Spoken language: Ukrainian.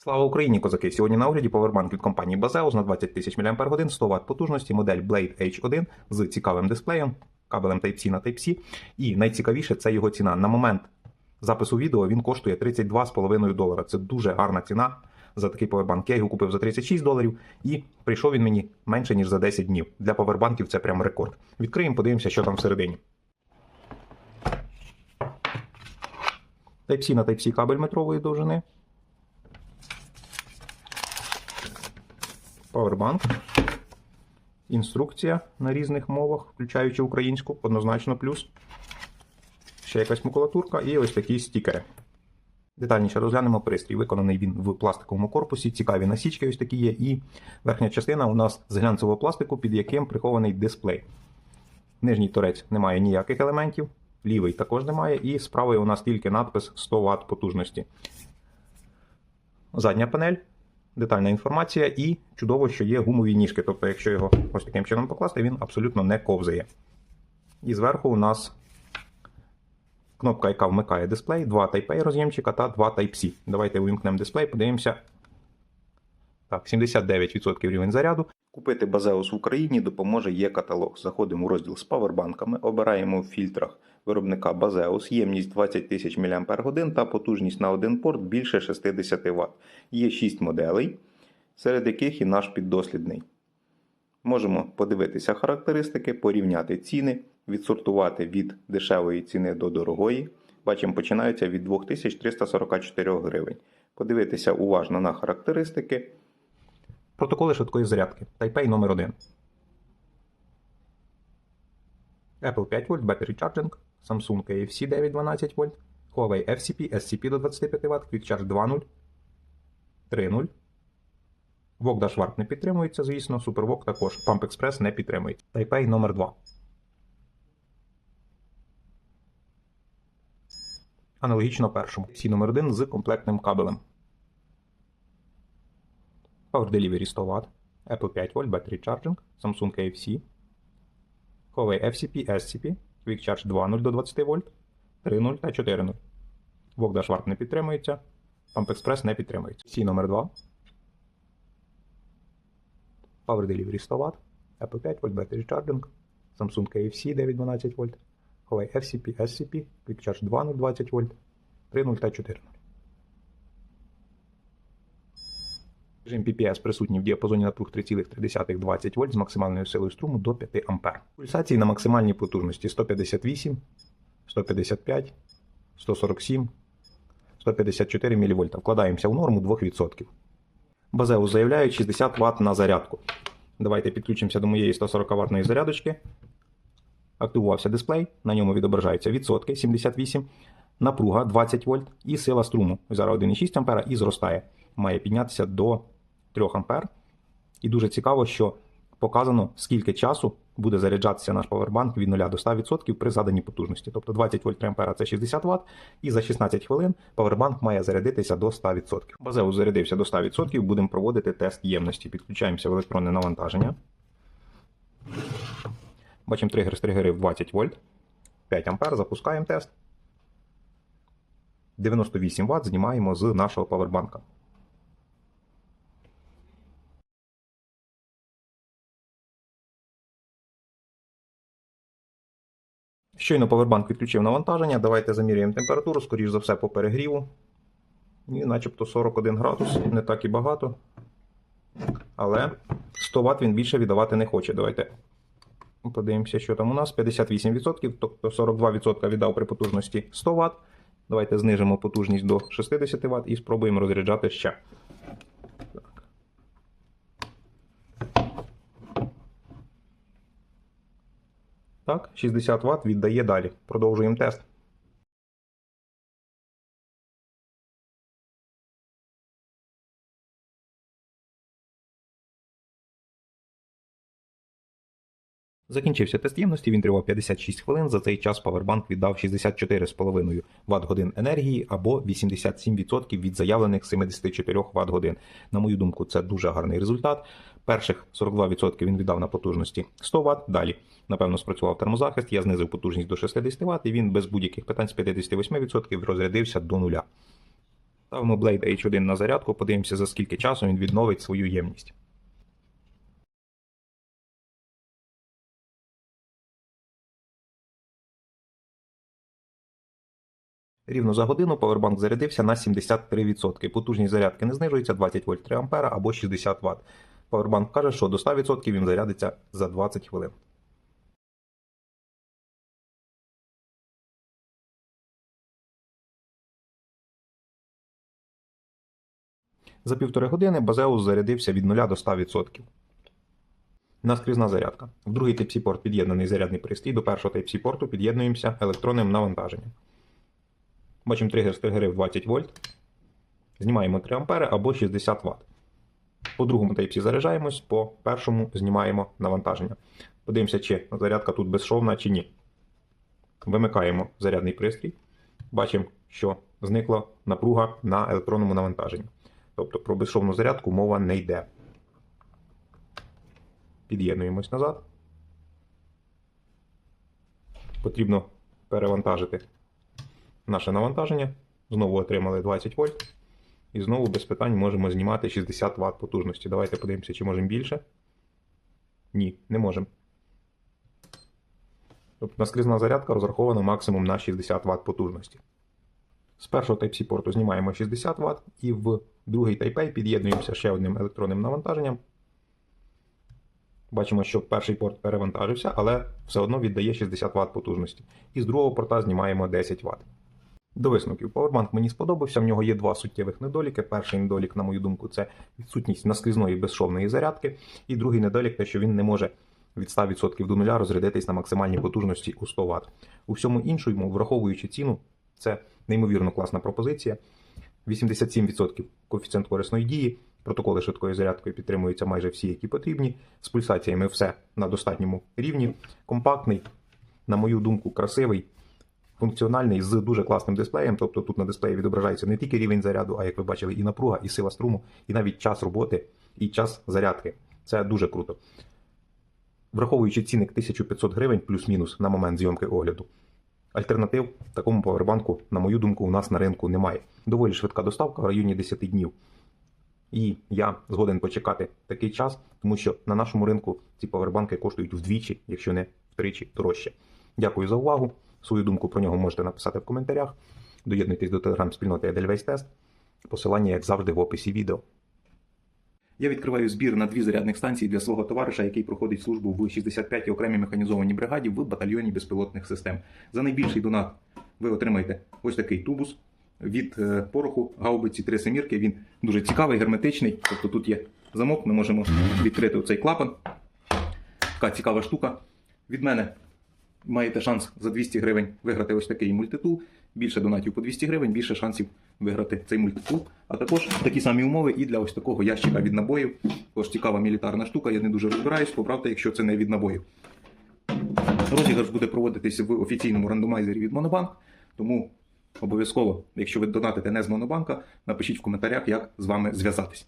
Слава Україні, козаки! Сьогодні на огляді повербанк від компанії Bazeus на 20 тисяч мАч, 100 Вт потужності, модель Blade H1 з цікавим дисплеєм, кабелем Type-C на Type-C. І найцікавіше це його ціна. На момент запису відео він коштує 32,5 долара. Це дуже гарна ціна за такий повербанк. Я його купив за 36 доларів і прийшов він мені менше, ніж за 10 днів. Для повербанків це прям рекорд. Відкриємо, подивимося, що там всередині. Type-C на Type-C кабель метрової довжини. Powerbank. Інструкція на різних мовах, включаючи українську, однозначно плюс. Ще якась макулатурка і ось такі стікери. Детальніше розглянемо пристрій. Виконаний він в пластиковому корпусі, цікаві насічки ось такі є. І верхня частина у нас з глянцевого пластику, під яким прихований дисплей. Нижній торець не має ніяких елементів, лівий також немає, і з правої у нас тільки надпис 100 Вт потужності. Задня панель детальна інформація і чудово, що є гумові ніжки. Тобто, якщо його ось таким чином покласти, він абсолютно не ковзає. І зверху у нас кнопка, яка вмикає дисплей, два Type-A роз'ємчика та два Type-C. Давайте увімкнемо дисплей, подивимося. Так, 79% рівень заряду. Купити Базеус в Україні допоможе є каталог. Заходимо у розділ з павербанками, обираємо в фільтрах виробника Базеус, ємність 20 тисяч мАч та потужність на один порт більше 60 Вт. Є 6 моделей, серед яких і наш піддослідний. Можемо подивитися характеристики, порівняти ціни, відсортувати від дешевої ціни до дорогої. Бачимо, починаються від 2344 гривень. Подивитися уважно на характеристики. Протоколи швидкої зарядки. Type-A номер 1 Apple 5 вольт, Battery Charging, Samsung AFC 912 вольт, Huawei FCP, SCP до 25 Вт, Quick Charge 2.0, 3.0. VOOC Dash Warp не підтримується, звісно, SuperVOOC також. Pump Express не підтримується. Type-A номер 2 Аналогічно першому. C номер 1 з комплектним кабелем. Power Delivery 100 Вт, Apple 5 вольт, Battery Charging, Samsung AFC, Huawei FCP, SCP, Quick Charge 2.0 до 20 вольт, 3.0 та 4.0. VOOC Dash Warp не підтримується, Pump Express не підтримується. C номер 2 Power Delivery 100 Вт, Apple 5 вольт, Battery Charging, Samsung AFC 912 вольт, Huawei FCP, SCP, Quick Charge 2.0 20 вольт, 3.0 та 4.0. Режим PPS присутній в діапазоні напруг 3,3-20 вольт з максимальною силою струму до 5 А. Пульсації на максимальній потужності 158, 155, 147, 154 мВ. Вкладаємося в норму 2%. Базеус заявляє 60 Вт на зарядку. Давайте підключимося до моєї 140 ватної зарядочки. Активувався дисплей, на ньому відображаються відсотки 78, напруга 20 вольт і сила струму. Зараз 1,6 А і зростає. Має піднятися до 3 А. І дуже цікаво, що показано, скільки часу буде заряджатися наш павербанк від 0 до 100% при заданій потужності. Тобто 20 вольт 3 А це 60 Вт, і за 16 хвилин павербанк має зарядитися до 100%. Базеус зарядився до 100%, будемо проводити тест ємності. Підключаємося в електронне навантаження. Бачимо тригер стригерив 20 вольт, 5 А, запускаємо тест. 98 Вт знімаємо з нашого павербанка. Щойно павербанк відключив навантаження. Давайте замірюємо температуру, скоріш за все, по перегріву. І начебто 41 градус, не так і багато. Але 100 Вт він більше віддавати не хоче. Давайте подивимося, що там у нас. 58%, тобто 42% віддав при потужності 100 Вт. Давайте знижимо потужність до 60 Вт і спробуємо розряджати ще. Так, 60 Вт віддає далі. Продовжуємо тест. Закінчився тест ємності, він тривав 56 хвилин. За цей час павербанк віддав 64,5 Вт годин енергії або 87% від заявлених 74 Вт годин. На мою думку, це дуже гарний результат. Перших 42% він віддав на потужності 100 Вт. Далі, напевно, спрацював термозахист. Я знизив потужність до 60 Вт, і він без будь-яких питань з 58% розрядився до нуля. Ставимо Blade H1 на зарядку, подивимося, за скільки часу він відновить свою ємність. Рівно за годину павербанк зарядився на 73%. Потужність зарядки не знижується 20 вольт 3 ампера або 60 Вт. Павербанк каже, що до 100% він зарядиться за 20 хвилин. За півтори години Базеус зарядився від 0 до 100%. Наскрізна зарядка. В другий Type-C порт під'єднаний зарядний пристрій. До першого Type-C порту під'єднуємося електронним навантаженням. Бачимо тригер стригерив 20 вольт. Знімаємо 3 ампери або 60 Вт. По другому Type-C заряджаємось, по першому знімаємо навантаження. Подивимося, чи зарядка тут безшовна чи ні. Вимикаємо зарядний пристрій. Бачимо, що зникла напруга на електронному навантаженні. Тобто про безшовну зарядку мова не йде. Під'єднуємось назад. Потрібно перевантажити наше навантаження. Знову отримали 20 вольт. І знову без питань можемо знімати 60 Вт потужності. Давайте подивимося, чи можемо більше. Ні, не можемо. Тобто наскрізна зарядка розрахована максимум на 60 Вт потужності. З першого Type-C порту знімаємо 60 Вт і в другий Type-A під'єднуємося ще одним електронним навантаженням. Бачимо, що перший порт перевантажився, але все одно віддає 60 Вт потужності. І з другого порта знімаємо 10 Вт. До висновків, Powerbank мені сподобався. В нього є два суттєвих недоліки. Перший недолік, на мою думку, це відсутність наскрізної безшовної зарядки. І другий недолік те, що він не може від 100% до нуля розрядитись на максимальній потужності у 100 Вт. У всьому іншому, враховуючи ціну, це неймовірно класна пропозиція. 87% коефіцієнт корисної дії. Протоколи швидкої зарядки підтримуються майже всі, які потрібні. З пульсаціями все на достатньому рівні. Компактний, на мою думку, красивий, функціональний з дуже класним дисплеєм. Тобто тут на дисплеї відображається не тільки рівень заряду, а як ви бачили, і напруга, і сила струму, і навіть час роботи, і час зарядки. Це дуже круто. Враховуючи цінник 1500 гривень плюс-мінус на момент зйомки огляду. Альтернатив такому павербанку, на мою думку, у нас на ринку немає. Доволі швидка доставка в районі 10 днів. І я згоден почекати такий час, тому що на нашому ринку ці павербанки коштують вдвічі, якщо не втричі дорожче. Дякую за увагу. Свою думку про нього можете написати в коментарях. Доєднуйтесь до телеграм-спільноти Edelweiss Test. Посилання, як завжди, в описі відео. Я відкриваю збір на дві зарядних станції для свого товариша, який проходить службу в 65-й окремій механізованій бригаді в батальйоні безпілотних систем. За найбільший донат ви отримаєте ось такий тубус від е, пороху гаубиці 3 семірки. Він дуже цікавий, герметичний. Тобто тут є замок, ми можемо відкрити цей клапан. Така цікава штука. Від мене маєте шанс за 200 гривень виграти ось такий мультитул. Більше донатів по 200 гривень, більше шансів виграти цей мультитул. А також такі самі умови і для ось такого ящика від набоїв. Тож цікава мілітарна штука, я не дуже розбираюсь, поправте, якщо це не від набоїв. Розіграш буде проводитись в офіційному рандомайзері від Монобанк. Тому обов'язково, якщо ви донатите не з Монобанка, напишіть в коментарях, як з вами зв'язатись.